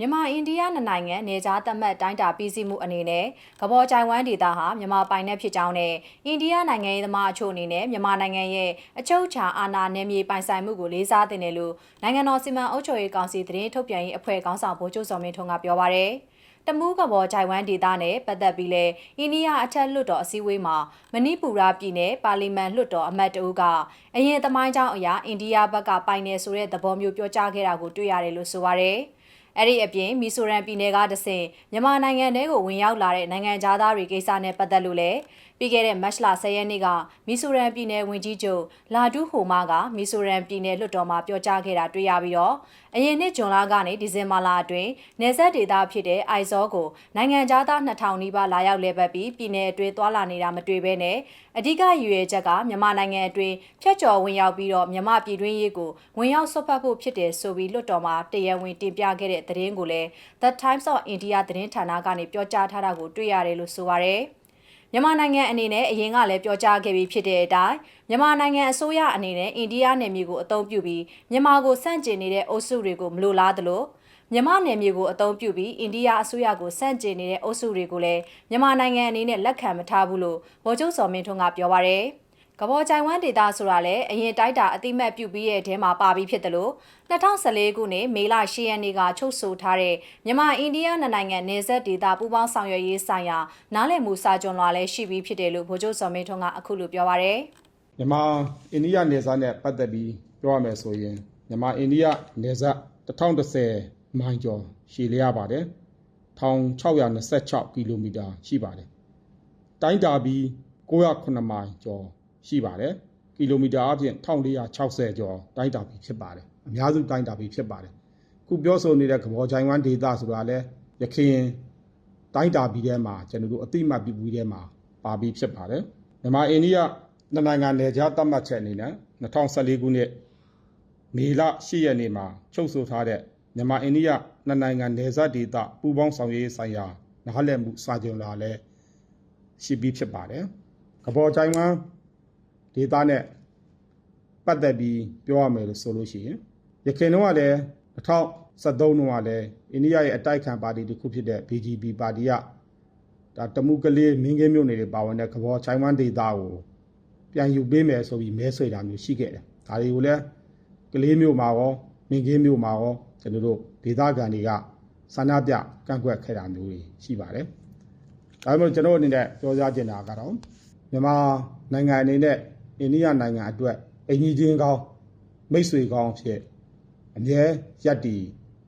မြန်မာအိန္ဒိယနှစ်နိုင်ငံနေကြားသတ်မှတ်တိုင်းတာပြည်စည်းမှုအနေနဲ့ကဘောကြိုင်ဝမ်ဒေသဟာမြန်မာပိုင်နယ်ဖြစ်ကြောင်းနဲ့အိန္ဒိယနိုင်ငံရေးသမားအချို့အနေနဲ့မြန်မာနိုင်ငံရဲ့အချုပ်အခြာအာဏာနယ်မြေပိုင်ဆိုင်မှုကိုလေးစားတင်တယ်လို့နိုင်ငံတော်စီမံအုပ်ချုပ်ရေးကောင်စီသတင်းထုတ်ပြန်ရေးအဖွဲ့ခေါင်းဆောင်ဗိုလ်ချုပ်စောမင်းထွန်းကပြောပါရယ်တမူးကဘောဂျိုင်ဝမ်ဒေသနဲ့ပတ်သက်ပြီးလဲအိန္ဒိယအထက်လွှတ်တော်အစည်းအဝေးမှာမဏိပူရပြည်နယ်ပါလီမန်လွှတ်တော်အမတ်တအုပ်ကအရင်သမိုင်းကြောင်းအရာအိန္ဒိယဘက်ကပိုင်နယ်ဆိုတဲ့သဘောမျိုးပြောကြားခဲ့တာကိုတွေ့ရတယ်လို့ဆိုပါရယ် အဲ့ဒီအပြင်မီဆိုရန်ပြည်နယ်ကတဆင့်မြန်မာနိုင်ငံထဲကိုဝင်ရောက်လာတဲ့နိုင်ငံသားတွေကိစ္စနဲ့ပတ်သက်လို့လည်း ပြီးခဲ့တဲ့မတ်လ10ရက်နေ့ကမီဆိုရန်ပြည်နယ်ဝင်ကြီးချုပ်လာဒူးဟိုမာကမီဆိုရန်ပြည်နယ်လွှတ်တော်မှာပြောကြားခဲ့တာတွေ့ရပြီးတော့အရင်နှစ်ဇွန်လကနေဒီဇင်ဘာလအတွင်းနေဆက်ဒေသဖြစ်တဲ့အိုက်ဇောကိုနိုင်ငံသား2000နီးပါးလာရောက်လဲပတ်ပြီးပြည်နယ်အတွင်းသွာလာနေတာမတွေ့ဘဲနဲ့အဓိကရည်ရွယ်ချက်ကမြန်မာနိုင်ငံအတွင်းဖျက်ကျော်ဝင်ရောက်ပြီးတော့မြန်မာပြည်တွင်းရေးကိုဝင်ရောက်ဆွတ်ဖက်ဖို့ဖြစ်တယ်ဆိုပြီးလွှတ်တော်မှာတရားဝင်တင်ပြခဲ့တဲ့သတင်းကိုလည်း The Times of India သတင်းဌာနကနေပြောကြားထားတာကိုတွေ့ရတယ်လို့ဆိုပါရယ် မြန်မာနိုင်ငံအနေနဲ့အရင်ကလည်းပြောကြားခဲ့ပြီးဖြစ်တဲ့အတိုင်းမြန်မာနိုင်ငံအစိုးရအနေနဲ့အိန္ဒိယနယ်မြေကိုအသုံးပြုပြီးမြန်မာကိုစန့်ကျင်နေတဲ့အုပ်စုတွေကိုမလိုလားသလိုမြန်မာနယ်မြေကိုအသုံးပြုပြီးအိန္ဒိယအစိုးရကိုစန့်ကျင်နေတဲ့အုပ်စုတွေကိုလည်းမြန်မာနိုင်ငံအနေနဲ့လက်ခံမထားဘူးလို့ဗိုလ်ချုပ်စော်မင်းထွန်းကပြောပါရယ် ကဘောကြိုင်ဝမ်ဒေတာဆိုတာလည်းအရင်တိုက်တာအတိမတ်ပြုတ်ပြီးရဲ့အဲမှာပါပြီးဖြစ်တယ်လို့2014ခုနှစ်မေလ10ရက်နေ့ကချုပ်ဆိုထားတဲ့မြန်မာအိန္ဒိယနှစ်နိုင်ငံနယ်စပ်ဒေသပူးပေါင်းဆောင်ရွက်ရေးဆိုင်ရာနားလည်မှုစာချုပ်လွှာလည်းရှိပြီးဖြစ်တယ်လို့ဗိုလ်ချုပ်စော်မင်းထွန်းကအခုလိုပြောပါရယ်မြန်မာအိန္ဒိယနယ်စပ်နဲ့ပတ်သက်ပြီးပြောရမယ်ဆိုရင်မြန်မာအိန္ဒိယနယ်စပ်1010မိုင်ကျော်ရှည်လျားပါတယ်1626ကီလိုမီတာရှိပါတယ်တိုင်းတာပြီး909မိုင်ကျော် ရှိပါတယ်ကီလိုမီတာအပြင်1460ကျော်တိုင်းတာပြီးဖြစ်ပါတယ်အများစုတိုင်းတာပြီးဖြစ်ပါတယ်ခုပြောဆိုနေတဲ့ကဘောချိုင်ဝမ်ဒေတာဆိုတာလဲရခိုင်တိုင်းတာပြီးထဲမှာကျွန်တော်တို့အတိမတ်ပြီးပြီးထဲမှာပါပြီးဖြစ်ပါတယ်မြန်မာအိန္ဒိယနှစ်နိုင်ငံနယ်ခြားသတ်မှတ်ချက်အနေနဲ့2014ခုနှစ်မေလ10ရက်နေ့မှာချုပ်ဆိုထားတဲ့မြန်မာအိန္ဒိယနှစ်နိုင်ငံနယ်စပ်ဒေသပူးပေါင်းဆောင်ရွက်ရေးဆိုင်ရာနားလည်မှုစာချုပ်လာလဲရှိပြီးဖြစ်ပါတယ်။ကဘောချိုင်ဝမ် ဒေသနဲ့ပတ်သက်ပြီးပြောရမယ်လို့ဆိုလို့ရှိရင်ရခိုင်တော့ကလည်း2013တုန်းကလည်းအိန္ဒိယရဲ့အတိုက်ခံပါတီတစ်ခုဖြစ်တဲ့ BJP ပါတီကဒါတမှုကလေးမင်းကင်းမြို့နယ်တွေပါဝင်တဲ့ကဘောချိုင်ဝမ်ဒေသကိုပြန်ယူပေးမယ်ဆိုပြီးမဲဆွေတာမျိုးရှိခဲ့တယ်။ဒါတွေကိုလည်းကလေးမျိုးမှာရောမင်းကင်းမျိုးမှာရောကျွန်တော်တို့ဒေသခံတွေကဆန္ဒပြကန့်ကွက်ခဲ့တာမျိုးတွေရှိပါတယ်။ဒါပေမဲ့ကျွန်တော်အနေနဲ့ပြောကြားချင်တာကတော့မြန်မာနိုင်ငံအနေနဲ့ အိန္ဒိယနိုင်ငံအတွက်အင်ကြီးချင်းကောင်းမိတ်ဆွေကောင်းဖြစ်အမြဲရပ်တည်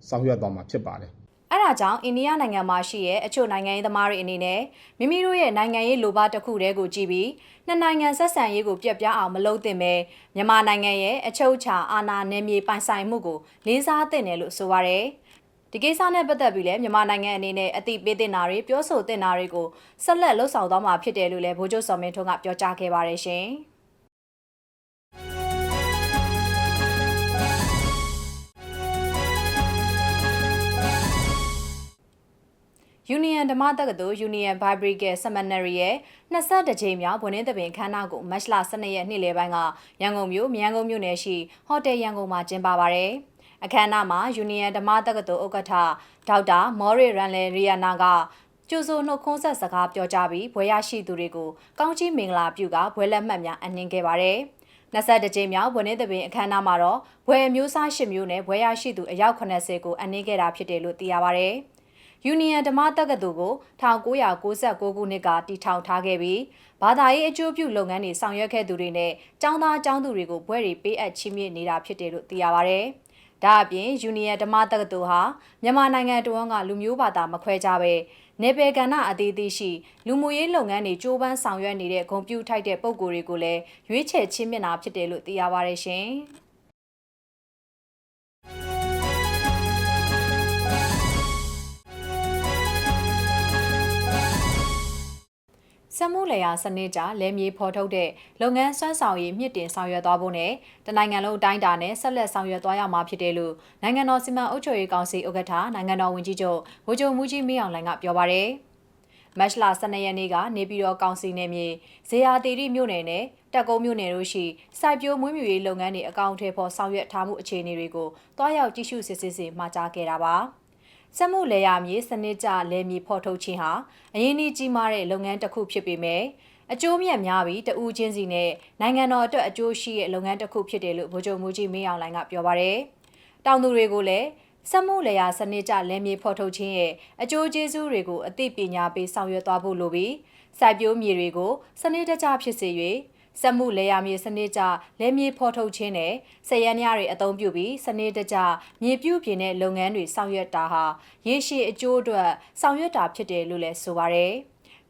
ဆောင်ရွက်သွားမှာဖြစ်ပါတယ်အဲ့ဒါကြောင့်အိန္ဒိယနိုင်ငံမှာရှိရဲ့အချို့နိုင်ငံရေးသမားတွေအနေနဲ့မိမိတို့ရဲ့နိုင်ငံရေးလိုဘတစ်ခုတည်းကိုကြည့်ပြီးနှစ်နိုင်ငံဆက်ဆံရေးကိုပြက်ပြားအောင်မလုပ်သင့်ပဲမြန်မာနိုင်ငံရဲ့အချုပ်အခြာအာဏာနယ်မြေပိုင်ဆိုင်မှုကိုလေးစားသင့်တယ်လို့ဆိုပါရယ်ဒီကိစ္စနဲ့ပတ်သက်ပြီးလည်းမြန်မာနိုင်ငံအနေနဲ့အတိပေးတင်တာတွေပြောဆိုတင်တာတွေကိုဆက်လက်လှုပ်ဆောင်သွားမှာဖြစ်တယ်လို့လည်းဗိုလ်ချုပ်စော်မင်းထွန်းကပြောကြားခဲ့ပါတယ်ရှင်။ Union ဓမ္မတက္ကသိုလ် Union Bible Seminary ရဲ့22ကြိမ်မြောက်ဘွန်းသဘင်ခန်းနာကိုမတ်လ12ရက်နေ့လယ်ပိုင်းကရန်ကုန်မြို့မြန်ကုန်မြို့နယ်ရှိဟိုတယ်ရန်ကုန်မှာကျင်းပပါရယ်အခမ်းအနားမှာ Union ဓမ္မတက္ကသိုလ်ဥက္ကဋ္ဌဒေါက်တာမော်ရီရန်လယ်ရီယာနာကကျိုးဆိုနှုတ်ခွန်းဆက်စကားပြောကြားပြီးဘွဲရရှိသူတွေကိုကောင်းချီးမင်္ဂလာပြုကဘွဲလက်မှတ်များအနှင်းခဲ့ပါရယ်22ကြိမ်မြောက်ဘွယ်နေသဘင်အခမ်းအနားမှာတော့ဘွယ်မျိုးစား၈မျိုးနဲ့ဘွယ်ရရှိသူအယောက်80ကိုအနှင်းခဲ့တာဖြစ်တယ်လို့သိရပါဗျ။ Union ဓမ္မတက္ကသိုလ်ကို1996ခုနှစ်ကတည်ထောင်ထားခဲ့ပြီးဘာသာရေးအကျိုးပြုလုပ်ငန်းတွေဆောင်ရွက်ခဲ့သူတွေနဲ့ကျောင်းသားကျောင်းသူတွေကိုဘွဲ့တွေပေးအပ်ချီးမြှင့်နေတာဖြစ်တယ်လို့သိရပါဗျ။ဒါအပြင် Union ဓမ္မတက္ကသိုလ်ဟာမြန်မာနိုင်ငံတော်ကလူမျိုးဘာသာမခွဲခြားပဲနေပယ်ကဏ္ဍအသေးသေးရှိလူမှုရေးလုပ်ငန်းတွေကြိုးပမ်းဆောင်ရွက်နေတဲ့ဂုံပြူထိုက်တဲ့ပုံကိုယ်တွေကိုလည်းရွေးချယ်ချင်းမြင့်တာဖြစ်တယ်လို့သိရပါရရှင်။ စက်မှုလယ်ယာစနစ်ကြလယ်မြေဖော်ထုတ်တဲ့လုပ်ငန်းစွမ်းဆောင်ရည်မြင့်တင်ဆောင်ရွက်သွားဖို့နဲ့တနိုင်ငံလုံးအတိုင်းအတာနဲ့ဆက်လက်ဆောင်ရွက်သွားရမှာဖြစ်တယ်လို့နိုင်ငံတော်စီမံအုပ်ချုပ်ရေးကောင်စီဥက္ကဋ္ဌနိုင်ငံတော်ဝန်ကြီးချုပ်ဗိုလ်ချုပ်မူကြီးမင်းအောင်လှိုင်ကပြောပါရယ်မတ်လ12ရက်နေ့ကနေပြည်တော်ကောင်စီနယ်မြေဇေယျတီရီမြို့နယ်နဲ့တက်ကုန်းမြို့နယ်တို့ရှိစိုက်ပျိုးမွေးမြူရေးလုပ်ငန်းတွေအကောင့်ထဲပေါ်ဆောင်ရွက်ထားမှုအခြေအနေတွေကိုတွားရောက်ကြည့်ရှုစစ်ဆေးစီမှာကြားခဲ့တာပါ။ စက်မှုလယ်ယာမြေစနစ်ကျလယ်မြေဖော်ထုတ်ခြင်းဟာအရင်းအနှီးကြီးမားတဲ့လုပ်ငန်းတစ်ခုဖြစ်ပေမဲ့အကျိုးမြတ်များပြီးတဦးချင်းစီနဲ့နိုင်ငံတော်အတွက်အကျိုးရှိတဲ့လုပ်ငန်းတစ်ခုဖြစ်တယ်လို့ဗိုလ်ချုပ်မူကြီးမင်းအောင်လှိုင်ကပြောပါရယ်တောင်သူတွေကိုလည်းစက်မှုလယ်ယာစနစ်ကျလယ်မြေဖော်ထုတ်ခြင်းရဲ့အကျိုးကျေးဇူးတွေကိုအသိပညာပေးဆောင်ရွက်သွားဖို့လိုပြီးစိုက်ပျိုးမြေတွေကိုစနစ်တကျဖြစ်စေ၍ စက်မှုလယ်ယာမြေစနစ်ကျလယ်မြေဖော်ထုတ်ခြင်းနဲ့စက်ရန်များတွေအသုံးပြုပြီးစနစ်တကျမြေပြုပြင်တဲ့လုပ်ငန်းတွေဆောင်ရွက်တာဟာရေရှည်အကျိုးအတွက်ဆောင်ရွက်တာဖြစ်တယ်လို့လည်းဆိုပါရယ်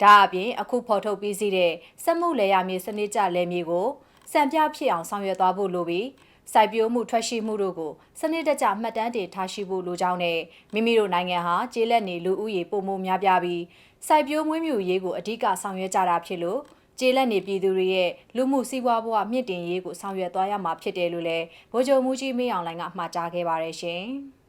ဒါအပြင်အခုဖော်ထုတ်ပြီးစီးတဲ့စက်မှုလယ်ယာမြေစနစ်ကျလယ်မြေကိုစံပြဖြစ်အောင်ဆောင်ရွက်သွားဖို့လိုပြီးစိုက်ပျိုးမှုထွက်ရှိမှုတို့ကိုစနစ်တကျမှတ်တမ်းတင်ထားရှိဖို့လိုကြောင်းနဲ့မိမိတို့နိုင်ငံဟာကျေးလက်နေလူဦးရေပုံမှုများပြားပြီးစိုက်ပျိုးမွေးမြူရေးကိုအဓိကဆောင်ရွက်ကြတာဖြစ်လို့ ကျေးလက်နေပြည်သူတွေရဲ့လူမှုစီးပွားဘဝမြင့်တင်ရေးကိုဆောင်ရွက်သွားရမှာဖြစ်တယ်လို့လည်းဗိုလ်ချုပ်မူကြီးမင်းအောင်လှိုင်ကမှာကြားခဲ့ပါတယ်ရှင်။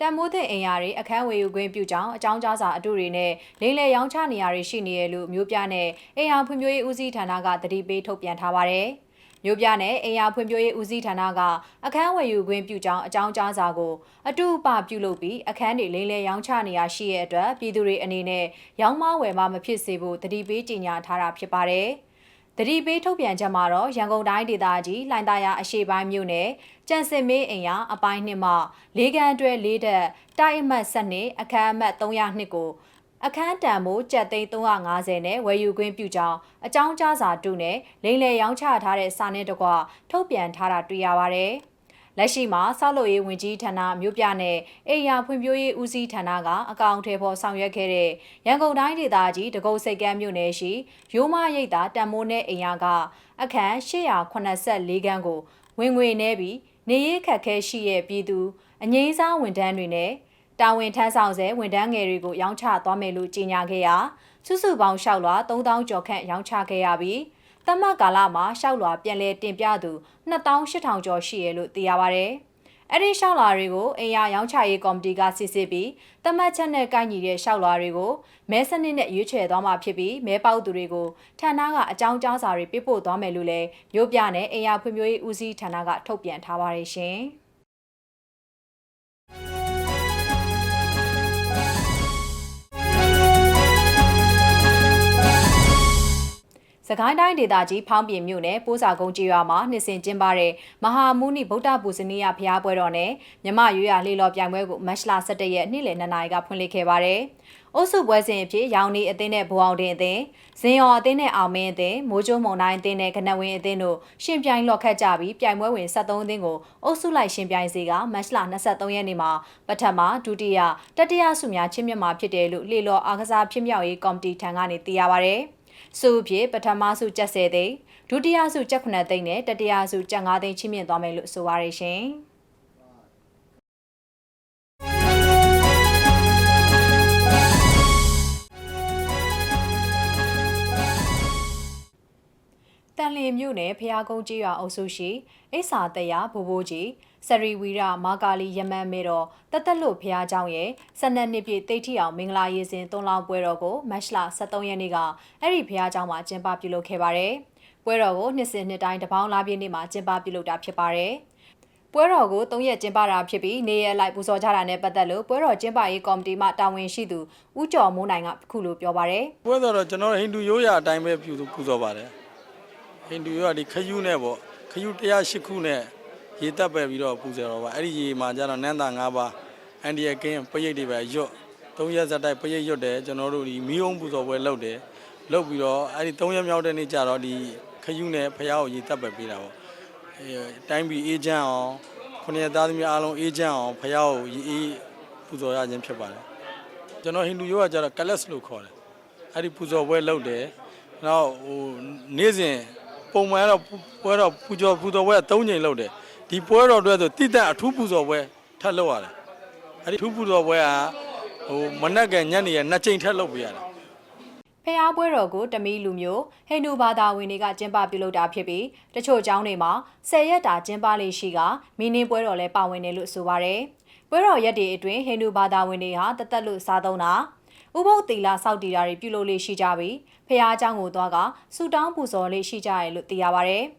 တန်မိုးတဲ့အင်ယာတွေအခန်းဝေယူခွင့်ပြုကြောင်းအကြောင်းကြားစာအတုတွေနဲ့လိမ့်လေရောင်းချနေရတွေရှိနေရလို့မျိုးပြနဲ့အင်ယာဖွံ့ဖြိုးရေးဦးစီးဌာနကတတိပေးထုတ်ပြန်ထားပါတယ်။ မျိုးပြနဲ့အင်ယာဖွံ့ဖြိုးရေးဦးစီးဌာနကအခန်းဝေယူခွင့်ပြုကြောင်းအကြောင်းကြားစာကိုအတုအပပြုလုပ်ပြီးအခန်းတွေလိမ့်လေရောင်းချနေရရှိရဲ့အတွက်ပြည်သူတွေအနေနဲ့ရောင်းမဝယ်မမဖြစ်စေဖို့တတိပေးကြေညာထားတာဖြစ်ပါတယ်။တတိပေးထုတ်ပြန်ချက်မှာတော့ရန်ကုန်တိုင်းဒေသကြီးလှိုင်သာယာအရှိပိုင်းမြို့နယ်ကြံစင်မေးအိမ်ယာအပိုင်းနှစ်မှလေးကန်အတွဲလေးတက်တိုက်အမှတ်7နှစ်အခန်းအမှတ်302ကို အခန်းတန်မိုးကျပ်သိန်း350နဲ့ဝယ်ယူခွင့်ပြုကြောင်းအကြောင်းကြားစာတုနဲ့လိမ့်လေရောင်းချထားတဲ့စာနဲ့တကွထုတ်ပြန်ထားတာတွေ့ရပါတယ်။လက်ရှိမှာဆောက်လုပ်ရေးဝန်ကြီးဌာနမြို့ပြနဲ့အိမ်ယာဖွံ့ဖြိုးရေးဦးစီးဌာနကအကောင့်ထဲပေါ်ဆောင်ရွက်ခဲ့တဲ့ရန်ကုန်တိုင်းဒေသကြီးတကုတ်စိတ်ကမ်းမြို့နယ်ရှိရိုးမရိပ်သာတန်မိုးနဲ့အိမ်ယာကအခန်း884ခန်းကိုဝင်ငွေနေပြီးနေရေးခက်ခဲရှိရဲ့ပြည်သူအငိမ့်စားဝန်ထမ်းတွေနဲ့ တာဝန်ထမ်းဆောင်ဆဲဝန်ထမ်းငယ်တွေကိုရောင်းချသွားမယ်လို့ကြေညာခဲ့ရာစုစုပေါင်းလျှောက်လွှာ3000ကျော်ခန့်ရောင်းချခဲ့ရပြီးတမတ်ကာလမှာလျှောက်လွှာပြန်လည်တင်ပြသူ2800ကျော်ရှိရလို့သိရပါဗျ။အဲ့ဒီလျှောက်လွှာတွေကိုအင်ယာရောင်းချရေးကော်မတီကစစ်ဆေးပြီးတမတ်ချက်နဲ့ကိုက်ညီတဲ့လျှောက်လွှာတွေကိုမဲစနစ်နဲ့ရွေးချယ်သွားမှာဖြစ်ပြီးမဲပေါက်သူတွေကိုဌာနကအကြောင်းကြားစာတွေပေးပို့သွားမယ်လို့လည်းမြို့ပြနဲ့အင်ယာဖွံ့ဖြိုးရေးဦးစီးဌာနကထုတ်ပြန်ထားပါတယ်ရှင်။ စကိုင်းတိုင်းဒေသကြီးဖောင်းပြင်မြို့နယ်ပိုးစာကုန်းကျေးရွာမှာနှစ်စဉ်ကျင်းပတဲ့မဟာမုနိဗုဒ္ဓပူဇနီယဘုရားပွဲတော်နဲ့မြမရွေရလှေလော်ပြိုင်ပွဲကိုမတ်လ17ရက်နေ့လယ်2နာရီကဖွင့်လှစ်ခဲ့ပါတယ်။အုပ်စုပွဲစဉ်အဖြစ်ရောင်နေအသင်းနဲ့ဘူအောင်တင်အသင်း၊ဇင်ရော်အသင်းနဲ့အောင်မင်းအသင်း၊မိုးကျုံမုံတိုင်းအသင်းနဲ့ကနဝင်းအသင်းတို့ရှင်ပြိုင်လော့ခတ်ကြပြီးပြိုင်ပွဲဝင်73အသင်းကိုအုပ်စုလိုက်ရှင်ပြိုင်စေကမတ်လ23ရက်နေ့မှာပထမဒုတိယတတိယဆုများချင်းမြတ်မှာဖြစ်တယ်လို့လှေလော်အားကစားဖြစ်မြောက်ရေးကော်မတီထံကနေသိရပါဗျ။ စုအဖြစ်ပထမဆုကျပ်10သိန်းဒုတိယဆုကျပ်9သိန်းနဲ့တတိယဆုကျပ်9သိန်းချီးမြှင့်သွားမယ်လို့ဆိုပါရရှင်တန်လျင်မြို့နယ်ဖျားကုန်းကြီးရွာအုပ်စုရှိအိဆာတရဘိုးဘိုးကြီး စရီဝီရမာကာလီယမန်မေတော်တသက်လို့ဖျားเจ้าရဲ့12နှစ်ပြည့်တိတ်ထီအောင်မင်္ဂလာရေးစဉ်သွန်လောင်းပွဲတော်ကိုမတ်လ23ရက်နေ့ကအဲ့ဒီဖျားเจ้าမှာကျင်းပပြုလုပ်ခဲ့ပါတယ်။ပွဲတော်ကိုနှစ်စဉ်နှစ်တိုင်းတပေါင်းလားပြည့်နေ့မှာကျင်းပပြုလုပ်တာဖြစ်ပါတယ်။ပွဲတော်ကို၃ရက်ကျင်းပတာဖြစ်ပြီးနေရလိုက်ပူဇော်ကြတာနဲ့ပတ်သက်လို့ပွဲတော်ကျင်းပရေးကော်မတီမှတာဝန်ရှိသူဦးကျော်မိုးနိုင်ကခုလိုပြောပါရယ် ပွဲတော်တော့ကျွန်တော်တို့ဟိန္ဒူရိုးရာအတိုင်းပဲပြုပူဇော်ပါတယ်ဟိန္ဒူရိုးရာဒီခယူးနဲ့ပေါ့ခယူး108ခုနဲ့ ရေတက်ပဲပြီးတော့ပူဇော်တော့ပါအဲ့ဒီရေမှာကျတော့နန်းသာ၅ပါးအန်ဒီယကင်းပရိတ်တွေပဲရွတ်၃ရက်ဇက်တိုက်ပရိတ်ရွတ်တယ်ကျွန်တော်တို့ဒီမီးအောင်ပူဇော်ပွဲလုပ်တယ်လုပ်ပြီးတော့အဲ့ဒီ၃ရက်မြောက်တဲ့နေ့ကျတော့ဒီခယူးနဲ့ဖះကိုရေတက်ပဲပေးတာပေါ့အဲတိုင်းပြည်အေးချမ်းအောင်ခုနှစ်သားသမီးအားလုံးအေးချမ်းအောင်ဖះကိုရေအေးပူဇော်ရခြင်းဖြစ်ပါတယ်ကျွန်တော်ဟိန္ဒူရိုးကကျတော့ကလက်စ်လို့ခေါ်တယ်အဲ့ဒီပူဇော်ပွဲလုပ်တယ်။နောက်ဟိုနေ့စဉ်ပုံမှန်တော့ပွဲတော့ပူဇော်ပူဇော်ပွဲက၃ချိန်လုပ်တယ်။ ဒီပွဲတော်အတွက်ဆိုတိတက်အထူးပူဇော်ပွဲထပ်လုပ်ရတယ်။အဲ့ဒီအထူးပူဇော်ပွဲကဟိုမနက်ကညနေရနှစ်ချိန်ထပ်လုပ်ပေးရတယ် ဖျားပွဲတော်ကိုတမီလူမျိုးဟိန္ဒူဘာသာဝင်တွေကကျင်းပပြုလုပ်တာဖြစ်ပြီးတချို့ကျောင်းတွေမှာ10ရက်တာကျင်းပလေးရှိကမီနင်းပွဲတော်လည်းပါဝင်တယ်လို့ဆိုပါရယ်ပွဲတော်ရက်တွေအတွင်းဟိန္ဒူဘာသာဝင်တွေဟာတသက်လို့စားသုံးတာ ဥပုပ်တီလာစောက်တီတာတွေပြုလုပ်လေးရှိကြပြီးဖះเจ้าကိုသွားကဆူတောင်းပူဇော်လေးရှိကြတယ်လို့သိရပါဗျ။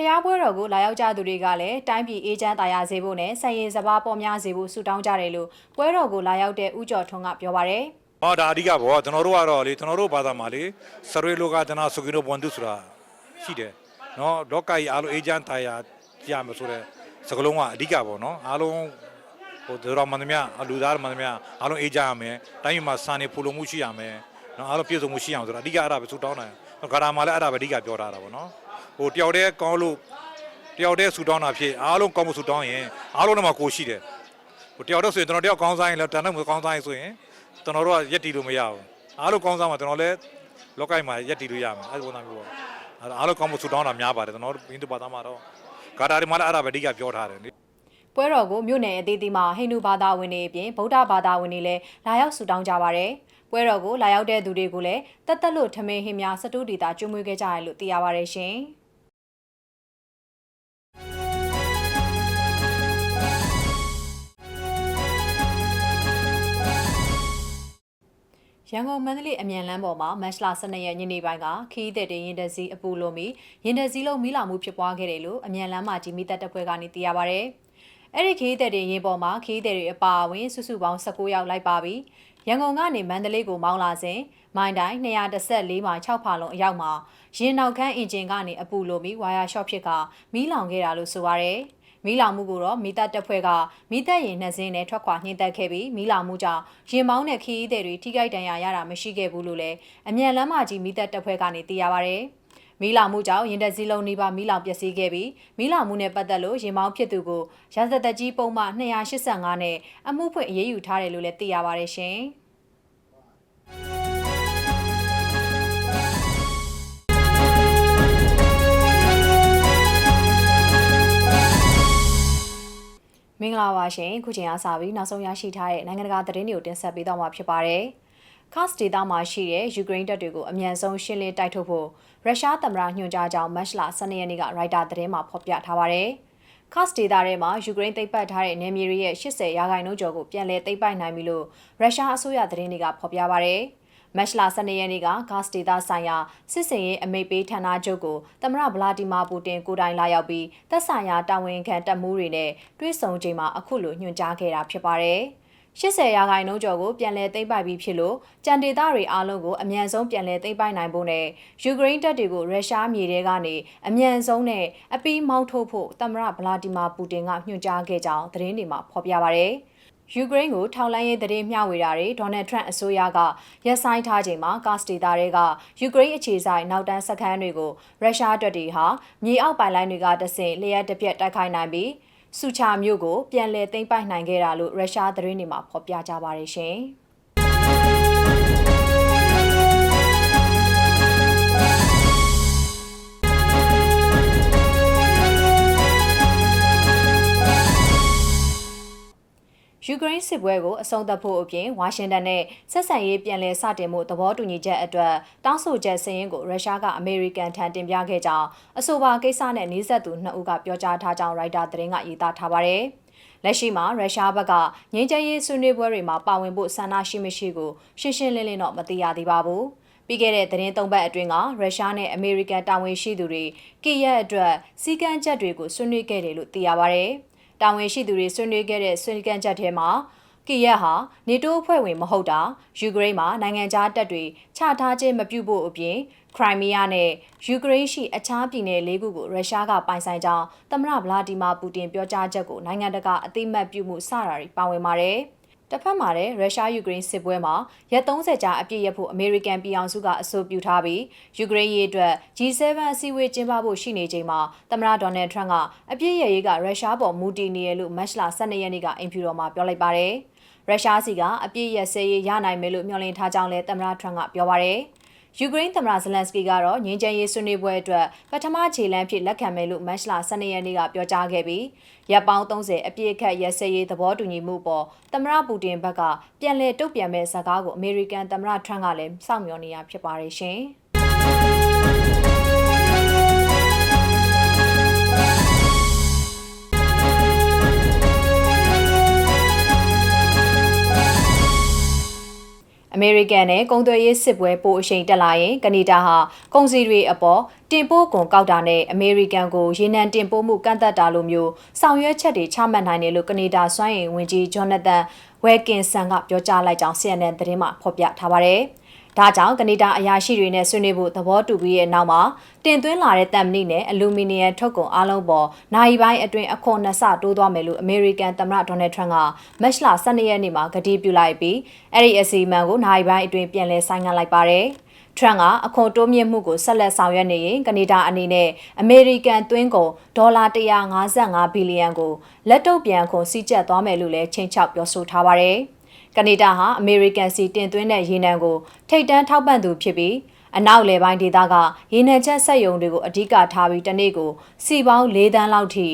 ဖះပွဲတော်ကိုလာရောက်ကြသူတွေကလည်းတိုင်းပြည်အေးချမ်းသာယာစေဖို့နဲ့ဆိုင်ရင်စဘာပေါ်များစေဖို့ဆူတောင်းကြတယ်လို့ပွဲတော်ကိုလာရောက်တဲ့ဦးကျော်ထွန်းကပြောပါဗျ။ဟောဒါအဓိကပေါ့ကျွန်တော်တို့ကတော့လေကျွန်တော်တို့ဘာသာမှာလေစရွေလောကတနာဆုကိနောဘွန်ဒုဆိုတာရှိတယ်နော်ဒေါကကြီးအားလုံးအေဂျင့်တိုင်ယာကြမယ်ဆိုတဲ့စကလုံးကအဓိကပေါ့နော်အားလုံးဟိုဒေရမန်မြလူသားမန်မြအားလုံးအေဂျင့်ရမယ်တိုင်းပြည်မှာစာနေဖူလုံမှုရှိရမယ်နော်အားလုံးပြည့်စုံမှုရှိအောင်ဆိုတာအဓိကအဲ့ဒါပဲဆူတောင်းတယ်ဂါရာမှာလည်းအဲ့ဒါပဲအဓိကပြောထားတာပေါ့နော် ဟိုတယောက်တည်းကောင်းလို့တယောက်တည်းဆူတောင်းတာဖြစ်အားလုံးကောင်းမှုဆူတောင်းရင်အားလုံးတော့မှကိုရှိတယ်ဟိုတယောက်တော့ဆိုရင်ကျွန်တော်တယောက်ကောင်းစားရင်လည်းတန်တော့မကောင်းစားရင်ဆိုရင်ကျွန်တော်တို့ကရက်တီလို့မရဘူးအားလုံးကောင်းစားမှာကျွန်တော်လည်းလောကကြီးမှာရက်တီလို့ရမှာအဲ့ဒီပုံစံမျိုးပေါ့အဲ့ဒါအားလုံးကောင်းမှုဆူတောင်းတာများပါတယ်ကျွန်တော်တို့ဘင်းတို့ဘာသာမှာတော့ဂါတာတွေမှာလည်းအဲ့ဒါပဲအဓိကပြောထားတယ်လေပွဲတော်ကိုမြို့နယ်အသီးသီးမှာဟိန္ဒူဘာသာဝင်တွေအပြင်ဗုဒ္ဓဘာသာဝင်တွေလည်းလာရောက်ဆုတောင်းကြပါတယ်။ပွဲတော်ကိုလာရောက်တဲ့သူတွေကိုလည်းတက်တက်လို့ထမင်းဟင်းများစတူဒီတာကျွေးမွေးခဲ့ကြတယ်လို့သိရပါတယ်ရှင်။ ရန်ကုန်မန္တလေးအမြန်လမ်းပေါ်မှာမတ်လ12ရက်ညနေပိုင်းကခီးတဲ့တင်ရင်တစည်းအပူလိုမီရင်တစည်းလုံးမီးလောင်မှုဖြစ်ပွားခဲ့တယ်လို့အမြန်လမ်းမှာကြီးမိတက်တပ်ဖွဲ့ကနေသိရပါဗျ။အဲ့ဒီခီးတဲ့တင်ရင်ပေါ်မှာခီးတဲ့တွေအပါအဝင်စုစုပေါင်း19ယောက်လိုက်ပါပြီ။ရန်ကုန်ကနေမန္တလေးကိုမောင်းလာစဉ်မိုင်းတိုင်း214မှာ6ဖာလုံးအရောက်မှာရင်နောက်ခန်းအင်ဂျင်ကနေအပူလိုမီဝါယာရှော့ဖြစ်ကမီးလောင်ခဲ့တာလို့ဆိုပါရယ်။ မီးလောင်မှုကိုတော့မိသက်တပ်ဖွဲ့ကမိသက်ရင်နှစ်စင်းနဲ့ထွက်ခွာနှင်းတက်ခဲ့ပြီးမီးလောင်မှုကြောင့်ရင်မောင်းတဲ့ခီးသည်တွေထိခိုက်ဒဏ်ရာရတာမရှိခဲ့ဘူးလို့လည်းအမြန်လမ်းမကြီးမိသက်တပ်ဖွဲ့ကနေသိရပါဗျ။မီးလောင်မှုကြောင့်ရင်တက်စည်းလုံးနှိပါမီးလောင်ပျက်စီးခဲ့ပြီးမီးလောင်မှုနဲ့ပတ်သက်လို့ရင်မောင်းဖြစ်သူကိုရာဇသက်ကြီးပုံမှ285နဲ့အမှုဖွင့်အရေးယူထားတယ်လို့လည်းသိရပါတယ်ရှင်။ မင်္ဂလာပါရှင်ခုချိန်အားစပြီးနောက်ဆုံးရရှိထားတဲ့နိုင်ငံတကာသတင်းတွေကိုတင်ဆက်ပေးတော့မှာဖြစ်ပါတယ်။ Kars ဒေသမှာရှိတဲ့ယူကရိန်းတပ်တွေကိုအမြန်ဆုံးရှင်းလင်းတိုက်ထုတ်ဖို့ရုရှားသမ္မတညွှန်ကြားကြောင်းမတ်လ12ရက်နေ့ကရိုက်တာသတင်းမှာဖော်ပြထားပါတယ်။ Kars ဒေသထဲမှာယူကရိန်းသိမ်းပိုက်ထားတဲ့နယ်မြေတွေရဲ့80ရာခိုင်နှုန်းကျော်ကိုပြန်လည်သိမ်းပိုက်နိုင်ပြီလို့ရုရှားအစိုးရသတင်းတွေကဖော်ပြပါတယ်။ မတ်လ12ရက်နေ့ကဂတ်စဒေတာဆိုင်ရာစစ်စင်ရေးအမိတ်ပေးဌာနချုပ်ကိုသမ္မတဗလာဒီမာပူတင်ကိုယ်တိုင်လာရောက်ပြီးသက်ဆိုင်ရာတာဝန်ခံတပ်မှုတွေနဲ့တွေ့ဆုံချိန်မှာအခုလိုညွှန်ကြားခဲ့တာဖြစ်ပါတယ်။80ရာခိုင်နှုန်းကျော်ကိုပြန်လည်သိမ်းပိုက်ပြီးဖြစ်လို့ကြံဒေသတွေအားလုံးကိုအမြန်ဆုံးပြန်လည်သိမ်းပိုက်နိုင်ဖို့နဲ့ယူကရိန်းတပ်တွေကိုရုရှားမြေထဲကနေအမြန်ဆုံးနဲ့အပီးမောင်းထုတ်ဖို့သမ္မတဗလာဒီမာပူတင်ကညွှန်ကြားခဲ့ကြောင်းသတင်းတွေမှာဖော်ပြပါရယ်။ ယူကရိန်းကိုထောက်လှမ်းရေးသတင်းမျှဝေတာတွေဒေါ်နယ်ထရန့်အစိုးရကရက်ဆိုင်ထားချိန်မှာကာစတေတာတွေကယူကရိန်းအခြေဆိုင်နောက်တန်းစခန်းတွေကိုရုရှားတပ်တွေဟာမြေအောက်ပိုင်လိုင်းတွေကတဆင့်လျှက်တစ်ပြက်တိုက်ခိုက်နိုင်ပြီးစူချာမြို့ကိုပြန်လည်သိမ်းပိုက်နိုင်ခဲ့တာလို့ရုရှားသတင်းတွေမှာဖော်ပြကြပါတယ်ရှင်။ ယူကရိန်းစစ်ပွဲကိုအဆုံးသတ်ဖို့အပြင်ဝါရှင်တန်နဲ့ဆက်ဆံရေးပြန်လည်စတင်မှုသဘောတူညီချက်အတွက်တောင်းဆိုချက်စရင်ကိုရုရှားကအမေရိကန်ထံတင်ပြခဲ့ကြောင်းအဆိုပါကိစ္စနဲ့နှီးဆက်သူနှစ်ဦးကပြောကြားထားကြောင်းရိုက်တာသတင်းကရေးသားထားပါတယ်။လက်ရှိမှာရုရှားဘက်ကငြိမ်းချမ်းရေးဆွေးနွေးပွဲတွေမှာပါဝင်ဖို့ဆန္ဒရှိမရှိကိုရှင်းရှင်းလင်းလင်းတော့မသိရသေးပါဘူး။ပြီးခဲ့တဲ့သတင်းသုံးပတ်အတွင်းကရုရှားနဲ့အမေရိကန်တာဝန်ရှိသူတွေကီရက်အတွက်စီကံချက်တွေကိုဆွေးနွေးခဲ့တယ်လို့သိရပါဗျ။ တာဝန်ရှိသူတွေဆွေးနွေးခဲ့တဲ့ဆွေးနွေးကံချက်ထဲမှာကီရက်ဟာနေတိုးအဖွဲ့ဝင်မဟုတ်တာယူကရိန်းမှာနိုင်ငံခြားတပ်တွေချထားခြင်းမပြုဖို့အပြင်ခရိုင်မီးယားနဲ့ယူကရိန်းရှိအခြားပြည်နယ်လေးခုကိုရုရှားကပိုင်ဆိုင်ကြောင်းသမ္မတဗလာဒီမာပူတင်ပြောကြားချက်ကိုနိုင်ငံတကာအသိမှတ်ပြုမှုစတာတွေပါဝင်ပါတယ်။ တစ်ဖက်မှာလည်းရုရှားယူကရိန်းစစ်ပွဲမှာရက်30ကြာအပြည့်ရဖို့အမေရိကန်ပြည်အောင်စုကအဆိုပြုထားပြီးယူကရိန်းရေးအတွက် G7 အစည်းအဝေးကျင်းပဖို့ရှိနေချိန်မှာသမ္မတဒေါ်နယ်ထရန့်ကအပြည့်ရရေးကရုရှားပေါ်မူတည်နေရလို့မတ်လ12ရက်နေ့ကအင်ဖြူတော်မှာပြောလိုက်ပါတယ်။ရုရှားစီကအပြည့်ရစဲရေးရနိုင်မယ်လို့မျှော်လင့်ထားကြောင်းလည်းသမ္မတထရန့်ကပြောပါတယ်။ ယူကရိန်းသမ္မတဇလန်စကီကတော့ငြိမ်းချမ်းရေးဆွေးနွေးပွဲအတွက်ပထမခြေလှမ်းဖြစ်လက်ခံမယ်လို့မတ်လ12ရက်နေ့ကပြောကြားခဲ့ပြီးရပ်ပေါင်း30အပြည့်အခက်ရစဲရေးသဘောတူညီမှုပေါ်သမ္မတပူတင်ဘက်ကပြန်လည်တုံ့ပြန်မဲ့ဇာကားကိုအမေရိကန်သမ္မတထရန့်ကလည်းစောင့်မျှော်နေရဖြစ်ပါတယ်ရှင်။ အအမေရိကန်နဲ့ကုန်သွယ်ရေးစစ်ပွဲပိုအရှိန်တက်လာရင်ကနေဒါဟာကုန်စည်တွေအပေါ်တင်ပို့ကုန်ကောက်တာနဲ့အမေရိကန်ကိုရေနံတင်ပို့မှုကန့်သက်တာလိုမျိုးဆောင်ရွက်ချက်တွေချမှတ်နိုင်တယ်လို့ကနေဒါစွမ်းအင်ဝန်ကြီးဂျွန်နသန်ဝဲကင်ဆန်ကပြောကြားလိုက်ကြောင်း CNN သတင်းမှာဖော်ပြထားပါတယ်။ ဒါကြောင့်ကနေဒါအရာရှိတွေနဲ့ဆွေးနွေးဖို့သဘောတူပြီးရဲ့နောက်မှာတင်သွင်းလာတဲ့တမ်မဏိနဲ့အလူမီနီယံထုတ်ကုန်အလုံးပေါ်နိုင်ပိုင်းအတွင်းအခွန်နှစ်ဆတိုးသွားမယ်လို့အမေရိကန်သမ္မတဒေါ်နယ်ထရန့်ကမတ်လ12ရက်နေ့မှာကတိပြုလိုက်ပြီးအဲ့ဒီအစီအမံကိုနိုင်ပိုင်းအတွင်းပြန်လည်ဆိုင်းငံ့လိုက်ပါတယ်။ထရန့်ကအခွန်တိုးမြင့်မှုကိုဆက်လက်ဆောင်ရွက်နေရင်ကနေဒါအနေနဲ့အမေရိကန်သွင်းကုန်ဒေါ်လာ155ဘီလီယံကိုလက်တုပ်ပြန်ခွန်စီးကျက်သွားမယ်လို့လည်းချိန်ချောက်ပြောဆိုထားပါတယ်။ ကနေဒါဟာအမေရိကန်စီတင်သွင်းတဲ့ရေနံကိုထိတ်တန်းထောက်ပံ့သူဖြစ်ပြီးအနောက်လေပိုင်းဒေသကရေနံချက်ဆက်ယုံတွေကိုအဓိကထားပြီးတစ်နေ့ကိုစီပေါင်း၄တန်းလောက်ထိ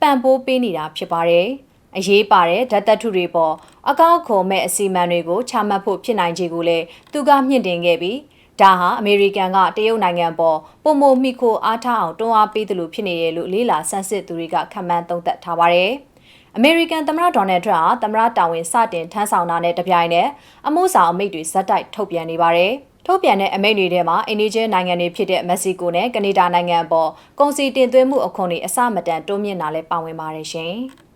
ပံ့ပိုးပေးနေတာဖြစ်ပါတယ်။အရေးပါတဲ့ဓာတ်သက်ထုတွေပေါ်အကောက်ခုံမဲ့အစီအမံတွေကိုချမှတ်ဖို့ဖြစ်နိုင်ခြေကိုလည်းသူကမြင့်တင်ခဲ့ပြီးဒါဟာအမေရိကန်ကတရုတ်နိုင်ငံပေါ်ပုံမမိခိုအားထားအောင်တွန်းအားပေးတယ်လို့ဖြစ်နေရလို့လေးလာဆန်းစစ်သူတွေကခန့်မှန်းသုံးသပ်ထားပါတယ်။ အမေရိကန်သမ္မတဒေါ်နယ်ထရန့်ဟာသမ္မတတာဝန်စတင်ထမ်းဆောင်တာနဲ့တပြိုင်နက်အမှုဆောင်အမိန့်တွေဇက်တိုက်ထုတ်ပြန်နေပါတယ်။ထုတ်ပြန်တဲ့အမိန့်တွေထဲမှာအိန္ဒိယနိုင်ငံတွေဖြစ်တဲ့မက္ကဆီကိုနဲ့ကနေဒါနိုင်ငံပေါ်ကုန်စည်တင်သွင်းမှုအခွန်တွေအစမတန်တိုးမြင့်တာလည်းပါဝင်ပါတယ်ရှင်။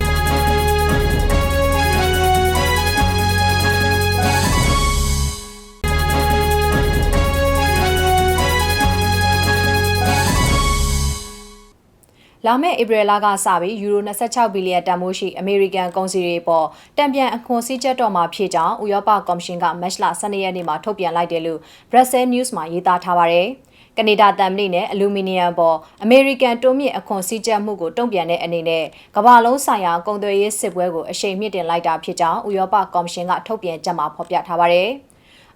လာမယ့်ဧပြီလကစပြီးယူရို26ဘီလီယံတန်ဖိုးရှိအမေရိကန်ကုန်စည်တွေပေါ်တံပြန်အခွန်စည်းကျပ်တော့မှာဖြစ်ကြောင်းဥရောပကော်မရှင်ကမတ်လ12ရက်နေ့မှာထုတ်ပြန်လိုက်တယ်လို့ Brussels News မှာရေးသားထားပါတယ်။ကနေဒါတမ်မဏိနဲ့အလူမီနီယံပေါ်အမေရိကန်တိုးမြင့်အခွန်စည်းကျပ်မှုကိုတုံ့ပြန်တဲ့အနေနဲ့ကမ္ဘာလုံးဆိုင်ရာကုန်သွယ်ရေးစစ်ပွဲကိုအရှိန်မြင့်တင်လိုက်တာဖြစ်ကြောင်းဥရောပကော်မရှင်ကထုတ်ပြန်ကြမှာဖော်ပြထားပါတယ်။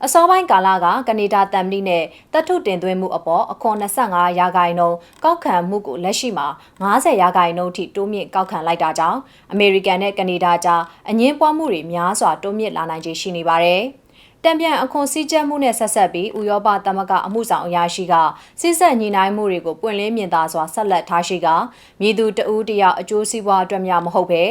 အစောပိုင်းကာလကကနေဒါတမ်မဏိနဲ့တပ်ထုတင်သွင်းမှုအပေါ်အခွန်25ရာခိုင်နှုန်းကောက်ခံမှုကိုလက်ရှိမှာ90ရာခိုင်နှုန်းထိတိုးမြင့်ကောက်ခံလိုက်တာကြောင့်အမေရိကန်နဲ့ကနေဒါကြားအငင်းပွားမှုတွေများစွာတိုးမြင့်လာနိုင်ခြေရှိနေပါတယ်။တံပြန်အခွန်စည်းကျပ်မှုနဲ့ဆက်ဆက်ပြီးဥရောပသမဂ္ဂအမှုဆောင်အရာရှိကစစ်ဆက်ညီနိုင်မှုတွေကိုပွင့်လင်းမြင်သာစွာဆက်လက်ထားရှိကမြည်သူတဦးတယောက်အကျိုးစီးပွားအတွက်များမဟုတ်ပဲ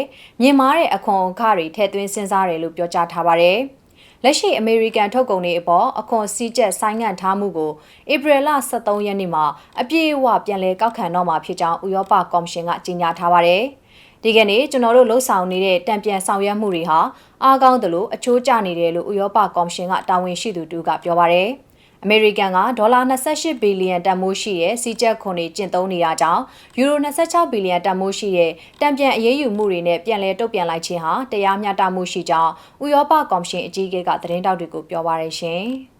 မြင်မာတဲ့အခွန်အခတွေထည့်သွင်းစဉ်းစားတယ်လို့ပြောကြားထားပါတယ်။ လက်ရှိအမေရိကန်ထုတ်ကုန်တွေအပေါ်အခွန်စည်းကျက်ဆိုင်းငံ့ထားမှုကိုဧပြီလ23ရက်နေ့မှာအပြည့်အဝပြန်လည်ကောက်ခံတော့မှာဖြစ်ကြောင်းဥရောပကော်မရှင်ကကြေညာထားပါတယ်။ဒီကနေ့ကျွန်တော်တို့လှုပ်ဆောင်နေတဲ့တံပြန်ဆောင်ရွက်မှုတွေဟာအားကောင်းသလိုအချိုးကျနေတယ်လို့ဥရောပကော်မရှင်ကတာဝန်ရှိသူတူကပြောပါတယ်။ အမေရိကန်ကဒေါ်လာ28ဘီလီယံတန်ဖိုးရှိတဲ့စီးကျက်ခွန်တွေကျင့်သုံးနေရကြောင်းယူရို26ဘီလီယံတန်ဖိုးရှိတဲ့တံပြန်အရေးယူမှုတွေနဲ့ပြန်လည်တုတ်ပြန်လိုက်ခြင်းဟာတရားမျှတမှုရှိကြောင်းဥရောပကော်မရှင်အကြီးအကဲကသတင်းတောက်တွေကိုပြောပါရရှင်။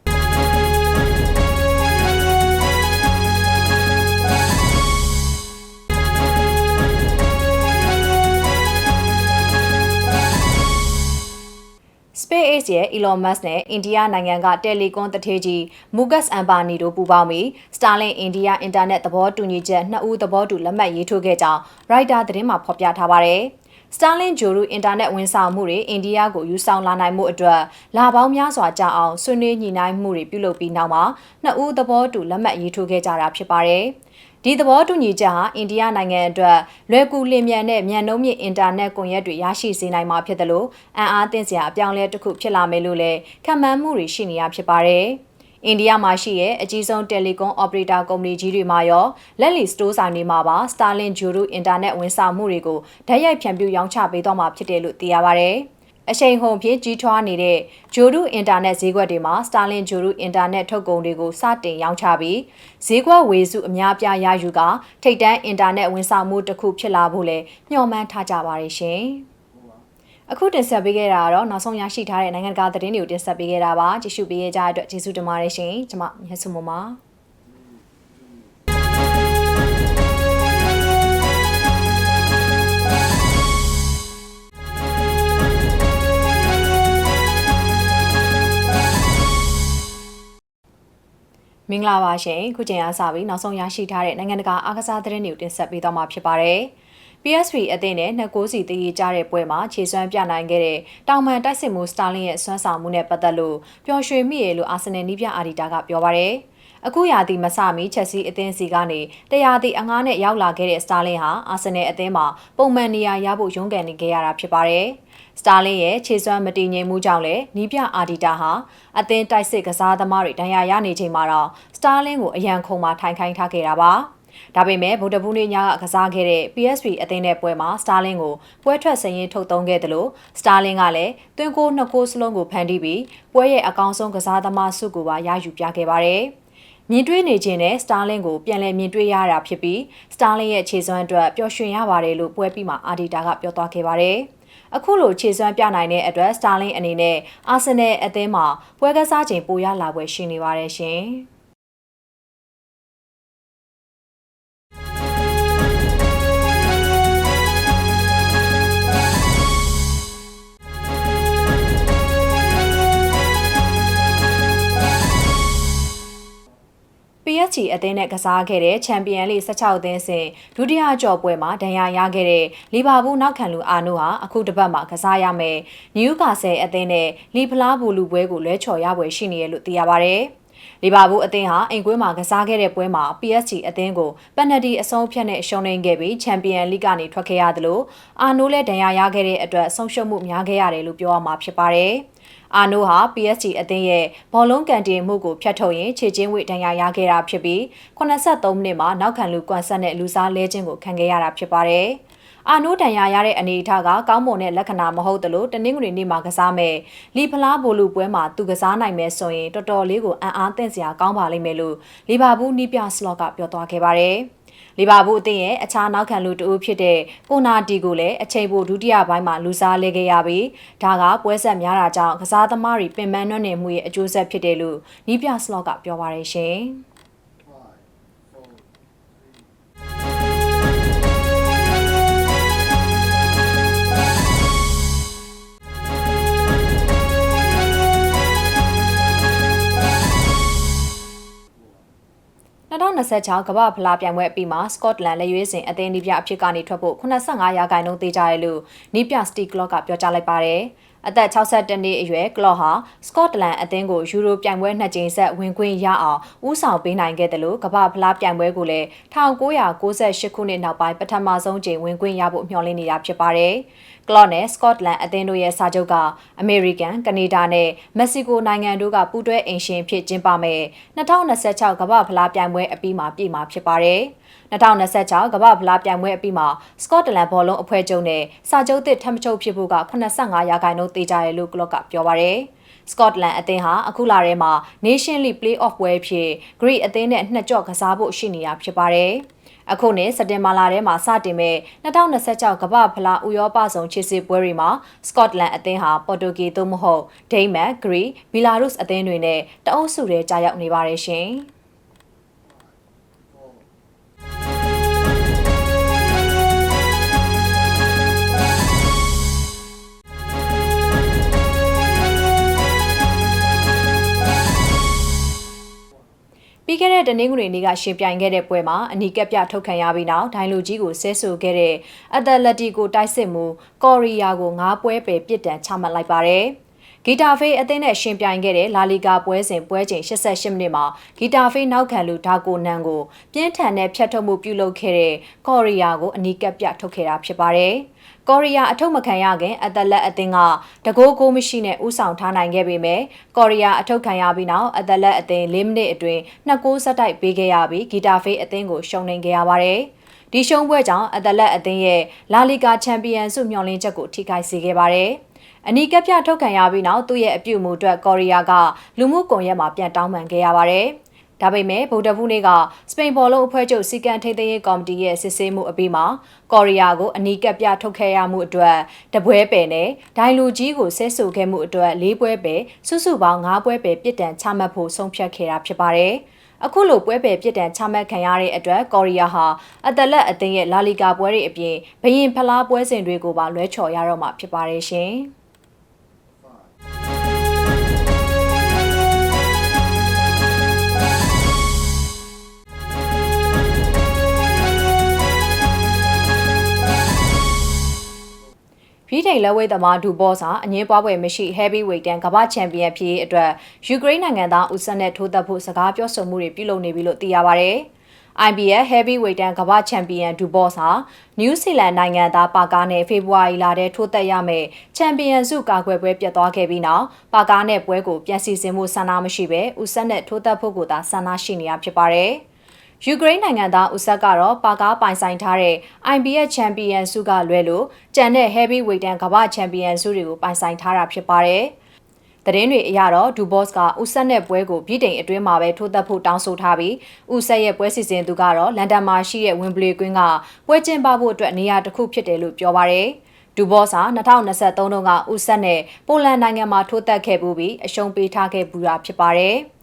စပေး X ရဲ့ Elon Musk နဲ့အိန္ဒိယနိုင်ငံကတယ်လီကွန်တထေးကြီး Mukesh Ambani တို့ပူးပေါင်းပြီး Starlink India အင်တာနက်သဘောတူညီချက်နှစ်ဦးသဘောတူလက်မှတ်ရေးထိုးခဲ့ကြောင်း Reuters သတင်းမှာဖော်ပြထားပါတယ်။ Starlink ဂျိုရူအင်တာနက်ဝန်ဆောင်မှုတွေအိန္ဒိယကိုယူဆောင်လာနိုင်မှုအတွက်လာပေါင်းများစွာကြာအောင်ဆွေးနွေးညှိနှိုင်းမှုတွေပြုလုပ်ပြီးနောက်မှာနှစ်ဦးသဘောတူလက်မှတ်ရေးထိုးခဲ့ကြတာဖြစ်ပါတယ်။ ဒီသဘောတူညီချက်ဟာအိန္ဒိယနိုင်ငံအတွက်လွယ်ကူလင်မြန်တဲ့မြန်နှုံးမြင့်အင်တာနက်ကွန်ရက်တွေရရှိစေနိုင်မှာဖြစ်တယ်လို့အံ့အားသင့်စရာအပြောင်းလဲတစ်ခုဖြစ်လာမယ်လို့လည်းခံမှန်းမှုတွေရှိနေရဖြစ်ပါတယ်။အိန္ဒိယမှာရှိရဲ့အကြီးဆုံးတယ်လီကွန်အော်ပရေတာကုမ္ပဏီကြီးတွေမှာရောလက်လီစတိုးဆိုင်တွေမှာပါ Starlink ဂျိုရူအင်တာနက်ဝန်ဆောင်မှုတွေကိုဓာတ်ရိုက်ဖြန့်ဖြူးရောင်းချပေးသွားမှာဖြစ်တယ်လို့သိရပါဗျ။ အချိန်ဟုန်ဖြင့်ကြီးထွားနေတဲ့ဂျိုရူအင်တာနက်ဈေးကွက်တွေမှာ Starlink ဂျိုရူအင်တာနက်ထုတ်ကုန်တွေကိုစတင်ရောင်းချပြီးဈေးကွက်ဝေစုအများပြားရယူကထိတ်တန်းအင်တာနက်ဝန်ဆောင်မှုတစ်ခုဖြစ်လာဖို့လည်းညှော်မှန်းထားကြပါရရှင်။အခုတင်ဆက်ပေးခဲ့တာကတော့နောက်ဆုံးရရှိထားတဲ့နိုင်ငံတကာသတင်းတွေကိုတင်ဆက်ပေးခဲ့တာပါကြည့်ရှုပေးကြတဲ့အတွက်ကျေးဇူးတင်ပါတယ်ရှင်ကျွန်မမြတ်စုမပါ မင်္ဂလာပါရှင်ခုချိန်အားစပြီးနောက်ဆုံးရရှိထားတဲ့နိုင်ငံတကာအားကစားသတင်းတွေကိုတင်ဆက်ပေးသွားမှာဖြစ်ပါတယ် PSV အသင်းနဲ့နှစ်ကိုးစီတည်ကြတဲ့ပွဲမှာခြေစွမ်းပြနိုင်ခဲ့တဲ့တောင်ပန်တိုက်စစ်မှုစတာလင်ရဲ့စွမ်းဆောင်မှုနဲ့ပတ်သက်လို့ပျော်ရွှင်မိရလို့အာဆင်နယ်နီးပြအာဒီတာကပြောပါရယ်အခုရာသီမစမီချက်စီအသင်းစီကနေတရားသည့်အငားနဲ့ရောက်လာခဲ့တဲ့စတာလင်ဟာအာဆင်နယ်အသင်းမှာပုံမှန်နေရာရဖို့ရုန်းကန်နေခဲ့ရတာဖြစ်ပါတယ်။ စတာလင်းရဲ့ခြေစွမ်းမတည်ငြိမ်မှုကြောင့်လည်းနီးပြအာဒီတာဟာအသင်းတိုက်စစ်ကစားသမားတွေဒဏ်ရာရနေချိန်မှာတော့စတာလင်းကိုအရန်ခုံမှာထိုင်ခိုင်းထားခဲ့တာပါ။ဒါပေမဲ့ဗုဒ္ဓဘူးနေ့ညကကစားခဲ့တဲ့ PSV အသင်းနဲ့ပွဲမှာစတာလင်းကိုပွဲထွက်စရင်ထုတ်သုံးခဲ့တယ်လို့စတာလင်းကလည်းတွင်းကိုနှစ်ကိုစလုံးကိုဖန်တီးပြီးပွဲရဲ့အကောင်ဆုံးကစားသမားစုကိုပါရယူပြခဲ့ပါတယ်။မြင်တွေ့နေခြင်းနဲ့စတာလင်းကိုပြန်လည်မြင်တွေ့ရတာဖြစ်ပြီးစတာလင်းရဲ့ခြေစွမ်းအတွက်ပျော်ရွှင်ရပါတယ်လို့ပွဲပြီးမှအာဒီတာကပြောသွားခဲ့ပါတယ်။ အခုလိုခြေစွမ်းပြနိုင်တဲ့အတွက်စတာလင်းအနေနဲ့အာဆင်နယ်အသင်းမှာပွဲကစားချိန်ပိုရလာပွဲရှိနေပါတယ်ရှင်။ PSG အသင်းနဲ့ကစားခဲ့တဲ့ချန်ပီယံလိ16အသင်းစဉ်ဒုတိယကြော်ပွဲမှာဒဏ်ရာရခဲ့တဲ့လီဗာပူးနောက်ခံလူအာနိုဟာအခုတစ်ပတ်မှာကစားရမယ်နယူကာဆယ်အသင်းနဲ့လီဖလားဘူလူပွဲကိုလွဲချော်ရပွဲရှိနေရလို့သိရပါဗျ။လီဗာပူးအသင်းဟာအိမ်ကွင်းမှာကစားခဲ့တဲ့ပွဲမှာ PSG အသင်းကိုပက်နတီအဆုံးဖြတ်နဲ့ရှုံးနိမ့်ခဲ့ပြီးချန်ပီယံလိကနေထွက်ခဲ့ရတယ်လို့အာနိုလည်းဒဏ်ရာရခဲ့တဲ့အတွက်ဆုံးရှုံးမှုများခဲ့ရတယ်လို့ပြောရမှာဖြစ်ပါတယ်။ အာနိုဟာ PSG အသင်းရဲ့ဘောလုံးကန်တင်မှုကိုဖျက်ထုတ်ရင်ခြေချင်းဝိဒဏ်ရာရခဲ့တာဖြစ်ပြီး83မိနစ်မှာနောက်ခံလူကွမ်ဆက်နဲ့လူစားလဲခြင်းကိုခံခဲ့ရတာဖြစ်ပါတယ်။အာနိုဒဏ်ရာရတဲ့အနေအထားကကောင်းမွန်တဲ့လက္ခဏာမဟုတ်သလိုတနင်္ဂနွေနေ့မှာကစားမယ်လီဖလားဘိုလူပွဲမှာသူကစားနိုင်မယ်ဆိုရင်တော်တော်လေးကိုအံ့အားသင့်စရာကောင်းပါလိမ့်မယ်လို့လီဗာပူးနီးပြစလော့ကပြောသွားခဲ့ပါတယ်။ လီဗာပူးအသင်းရဲ့အခြားနောက်ခံလူတဦးဖြစ်တဲ့ကိုနာတီကိုလည်းအချိန်ပိုဒုတိယပိုင်းမှာလူစားလဲခဲ့ရပြီးဒါကပွဲဆက်များတာကြောင့်ကစားသမားတွေပင်ပန်းနှွမ်းနေမှုရဲ့အကျိုးဆက်ဖြစ်တယ်လို့နီးပြစလော့ကပြောပါရရှင်။။ 2026ကမ္ဘာဖလားပြိုင်ပွဲအပြီးမှာစကော့တလန်လက်ရွေးစင်အသင်းနီးပြအဖြစ်ကနေထွက်ဖို့85ရာခိုင်နှုန်းသေးကြတယ်လို့နီးပြစတီကလော့ကပြောကြားလိုက်ပါတယ်။ အသက်62နှစ်အရွယ်ကလော့ဟာစကော့တလန်အသင်းကိုယူရိုပြိုင်ပွဲနှစ်ကြိမ်ဆက်ဝင်ခွင့်ရအောင်ဦးဆောင်ပေးနိုင်ခဲ့တယ်လို့ကမ္ဘာဖလားပြိုင်ပွဲကိုလည်း1998ခုနှစ်နောက်ပိုင်းပထမဆုံးကြိမ်ဝင်ခွင့်ရဖို့မျှော်လင့်နေတာဖြစ်ပါတယ်။ကလော့နဲ့စကော့တလန်အသင်းတို့ရဲ့စာချုပ်ကအမေရိကန်၊ကနေဒါနဲ့မက္ကဆီကိုနိုင်ငံတို့ကပူးတွဲအင်ရှင်ဖြစ်ကျင်းပမယ်2026ကမ္ဘာဖလားပြိုင်ပွဲအပြီးမှာပြည်မှာဖြစ်ပါတယ်။ 2026ကမ္ဘာဖလားပြိုင်ပွဲအပြီးမှာစကော့တလန်ဘောလုံးအဖွဲ့ချုပ်နဲ့စာချုပ်သစ်ထပ်မချုပ်ဖြစ်ဖို့က85ရာခိုင်နှုန်းသေချာတယ်လို့ကလော့ကပြောပါရယ်စကော့တလန်အသင်းဟာအခုလာထဲမှာ Nation League Play-off ပွဲဖြစ် Great အသင်းနဲ့နှစ်ကြော့ကစားဖို့ရှိနေတာဖြစ်ပါတယ်။အခုနှစ်စက်တင်ဘာလထဲမှာစတင်မဲ့2026ကမ္ဘာဖလားဥရောပဆောင်ချစ်စစ်ပွဲတွေမှာစကော့တလန်အသင်းဟာပေါ်တိုဂီသို့မဟုတ်ဒိန်းမတ်ဂရီဘီလာရုစ်အသင်းတွေနဲ့တအုပ်စုတွေကြာရောက်နေပါတယ်ရှင်။ ပြီးခဲ့တဲ့တနင်္ဂနွေနေ့ကရှင်ပြိုင်ခဲ့တဲ့ပွဲမှာအနီးကပ်ပြထုတ်ခံရပြီးနောက်ဒိုင်လူကြီးကိုဆဲဆိုခဲ့တဲ့အက်တလက်တီကိုတိုက်စစ်မှုကော်ရီယာကို၅ပွဲပယ်ပြစ်ဒဏ်ချမှတ်လိုက်ပါတယ်။ဂီတာဖေးအသင်းနဲ့ရှင်ပြိုင်ခဲ့တဲ့လာလီဂါပွဲစဉ်ပွဲချိန်88မိနစ်မှာဂီတာဖေးနောက်ခံလူဒါကိုနန်ကိုပြင်းထန်တဲ့ဖြတ်ထုတ်မှုပြုလုပ်ခဲ့တဲ့ကော်ရီယာကိုအနီးကပ်ပြထုတ်ခဲ့တာဖြစ်ပါတယ်။ ကော်ရီးယားအထုပ်မခံရခင်အသက်လက်အသင်းကတကိုးကိုမရှိနဲ့ဥဆောင်ထားနိုင်ခဲ့ပေမဲ့ကော်ရီးယားအထုပ်ခံရပြီးနောက်အသက်လက်အသင်း၄မိနစ်အတွင်းနှစ်ကိုးဆက်တိုက်ပေးခဲ့ရပြီးဂီတာဖေးအသင်းကိုရှုံးနိမ့်ခဲ့ရပါတယ်။ဒီရှုံးပွဲကြောင့်အသက်လက်အသင်းရဲ့လာလီဂါချန်ပီယံဆုမျှော်လင့်ချက်ကိုထိခိုက်စေခဲ့ပါတယ်။အနီးကပ်ပြထုတ်ခံရပြီးနောက်သူ့ရဲ့အပြုအမူအတွက်ကော်ရီးယားကလူမှုကွန်ရက်မှာပြန်တောင်းပန်ခဲ့ရပါတယ်။ ဒါပေမဲ့ဗုဒ္ဓဖူးနေ့ကစပိန်ဘောလုံးအဖွဲ့ချုပ်စီကံထိန်းသိမ်းရေးကော်မတီရဲ့စစ်ဆေးမှုအပြီးမှာကော်ရီးယားကိုအနီးကပ်ပြထုတ်ခဲ့ရမှုအတွက်တပွဲပယ်နဲ့ဒိုင်လူကြီးကိုဆဲဆိုခဲ့မှုအတွက်၄ပွဲပယ်စုစုပေါင်း၅ပွဲပယ်ပြစ်ဒဏ်ချမှတ်ဖို့ဆုံးဖြတ်ခဲ့တာဖြစ်ပါတယ်။အခုလိုပွဲပယ်ပြစ်ဒဏ်ချမှတ်ခံရတဲ့အတွက်ကော်ရီးယားဟာအတလက်အသင်းရဲ့လာလီဂါပွဲတွေအပြင်ဘရင်ဖလားပွဲစဉ်တွေကိုပါလွဲချော်ရတော့မှာဖြစ်ပါတယ်ရှင်။။ ထိန်လက်ဝဲသမားဒူဘော့စာအငင်းပွားပွဲမရှိ heavyweight တန်ကမ္ဘာချန်ပီယံဖြစ်ရေးအတွက်ယူကရိန်းနိုင်ငံသားဦးစက်နဲ့ထိုးသက်ဖို့စကားပြောဆိုမှုတွေပြုလုပ်နေပြီလို့သိရပါဗျ။ IBF Heavyweight တန်းကမ္ဘာချန်ပီယံဒူဘော့စ်ဟာနယူးဇီလန်နိုင်ငံသားပါကားနဲ့ဖေဖော်ဝါရီလထဲထိုးသက်ရမယ့်ချန်ပီယံစုကာကွယ်ပွဲပြတ်သွားခဲ့ပြီးနောက်ပါကားနဲ့ပွဲကိုပြန်စီစဉ်မှုဆန္ဒမရှိဘဲဦးဆက်နဲ့ထိုးသက်ဖို့ကိုသာဆန္ဒရှိနေတာဖြစ်ပါတယ်။ ယူကရိန်းနိုင်ငံသားဦးဆက်ကတော့ပါကားပိုင်ဆိုင်ထားတဲ့ IBF ချန်ပီယံစုကလွဲလို့ကျန်တဲ့ Heavyweight တန်းကမ္ဘာချန်ပီယံစုတွေကိုပိုင်ဆိုင်ထားတာဖြစ်ပါတယ်။သတင်းတွေအရတော့ဒူဘော့စ်ကဦးဆက်နဲ့ပွဲကိုပြည်တိန်အတွင်းမှာပဲထိုးသက်ဖို့တောင်းဆိုထားပြီးဦးဆက်ရဲ့ပွဲစီစဉ်သူကတော့လန်ဒန်မှာရှိတဲ့ဝင်ဘလီကွင်းကပွဲကျင်းပဖို့အတွက်နေရာတစ်ခုဖြစ်တယ်လို့ပြောပါရယ်ဒူဘော့စ်ဟာ2023တုန်းကဦးဆက်နဲ့ပိုလန်နိုင်ငံမှာထိုးသက်ခဲ့ပူပြီးအရှုံးပေးထားခဲ့ပူတာဖြစ်ပါတယ်။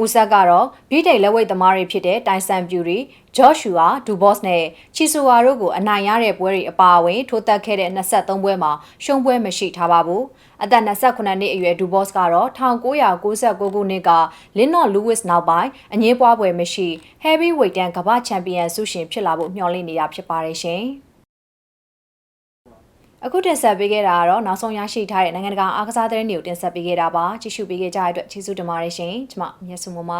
ဦးဆက်ကတော့ဗြိတိန်လက်ဝိတ်သမားတွေဖြစ်တဲ့တိုင်ဆန်ပြူရီ၊ဂျော့ရှူအာ၊ဒူဘော့စ်နဲ့ချီဆိုဝါတို့ကိုအနိုင်ရတဲ့ပွဲတွေအပါအဝင်ထိုးသက်ခဲ့တဲ့23ပွဲမှာရှုံးပွဲမရှိထားပါဘူး။အသက်28နှစ်အရွယ်ဒူဘော့စ်ကတော့1996ခုနှစ်ကလင်းနော်လူးဝစ်နောက်ပိုင်းအငင်းပွားပွဲမရှိ Heavyweight တန်းကမ္ဘာချန်ပီယံဆုရှင်ဖြစ်လာဖို့မျှော်လင့်နေတာဖြစ်ပါတယ်ရှင်။ အခုတင်ဆက်ပေးခဲ့တာကတော့နောက်ဆုံးရရှိထားတဲ့နိုင်ငံတကာအားကစားသတင်းတွေကိုတင်ဆက်ပေးခဲ့တာပါကြည့်ရှုပေးခဲ့ကြတဲ့အတွက်ကျေးဇူးတင်ပါတယ်ရှင်ကျွန်မမြတ်စုမမ